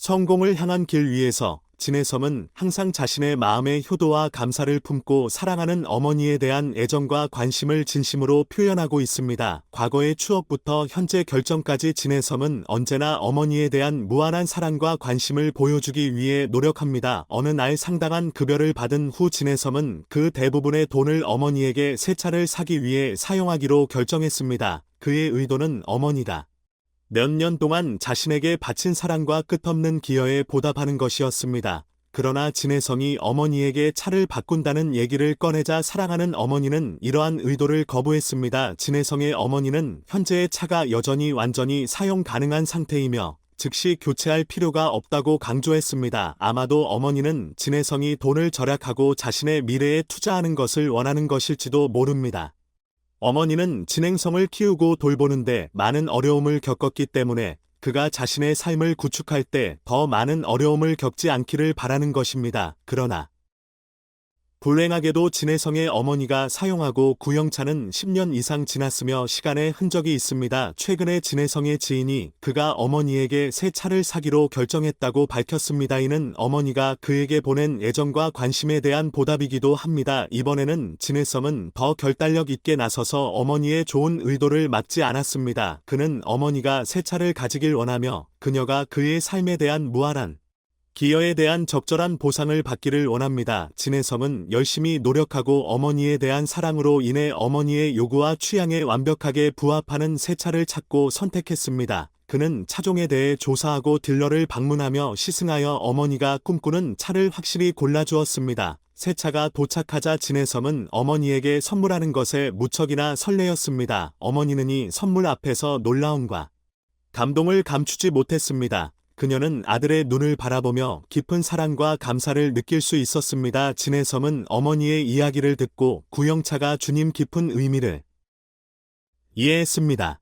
성공을 향한 길 위에서 진해섬은 항상 자신의 마음의 효도와 감사를 품고 사랑하는 어머니에 대한 애정과 관심을 진심으로 표현하고 있습니다. 과거의 추억부터 현재 결정까지 진해섬은 언제나 어머니에 대한 무한한 사랑과 관심을 보여주기 위해 노력합니다. 어느 날 상당한 급여를 받은 후 진해섬은 그 대부분의 돈을 어머니에게 새 차를 사기 위해 사용하기로 결정했습니다. 그의 의도는 어머니다. 몇 년 동안 자신에게 바친 사랑과 끝없는 기여에 보답하는 것이었습니다. 그러나 진혜성이 어머니에게 차를 바꾼다는 얘기를 꺼내자 사랑하는 어머니는 이러한 의도를 거부했습니다. 진혜성의 어머니는 현재의 차가 여전히 완전히 사용 가능한 상태이며 즉시 교체할 필요가 없다고 강조했습니다. 아마도 어머니는 진혜성이 돈을 절약하고 자신의 미래에 투자하는 것을 원하는 것일지도 모릅니다. 어머니는 진행성을 키우고 돌보는데 많은 어려움을 겪었기 때문에 그가 자신의 삶을 구축할 때 더 많은 어려움을 겪지 않기를 바라는 것입니다. 그러나 불행하게도 진해성의 어머니가 사용하고 구형차는 10년 이상 지났으며 시간의 흔적이 있습니다. 최근에 진해성의 지인이 그가 어머니에게 새 차를 사기로 결정했다고 밝혔습니다. 이는 어머니가 그에게 보낸 애정과 관심에 대한 보답이기도 합니다. 이번에는 진해성은 더 결단력 있게 나서서 어머니의 좋은 의도를 막지 않았습니다. 그는 어머니가 새 차를 가지길 원하며 그녀가 그의 삶에 대한 무한한 기여에 대한 적절한 보상을 받기를 원합니다. 진해섬은 열심히 노력하고 어머니에 대한 사랑으로 인해 어머니의 요구와 취향에 완벽하게 부합하는 새 차를 찾고 선택했습니다. 그는 차종에 대해 조사하고 딜러를 방문하며 시승하여 어머니가 꿈꾸는 차를 확실히 골라주었습니다. 새 차가 도착하자 진해섬은 어머니에게 선물하는 것에 무척이나 설레었습니다. 어머니는 이 선물 앞에서 놀라움과 감동을 감추지 못했습니다. 그녀는 아들의 눈을 바라보며 깊은 사랑과 감사를 느낄 수 있었습니다. 진해섬은 어머니의 이야기를 듣고 구형차가 주님 깊은 의미를 이해했습니다.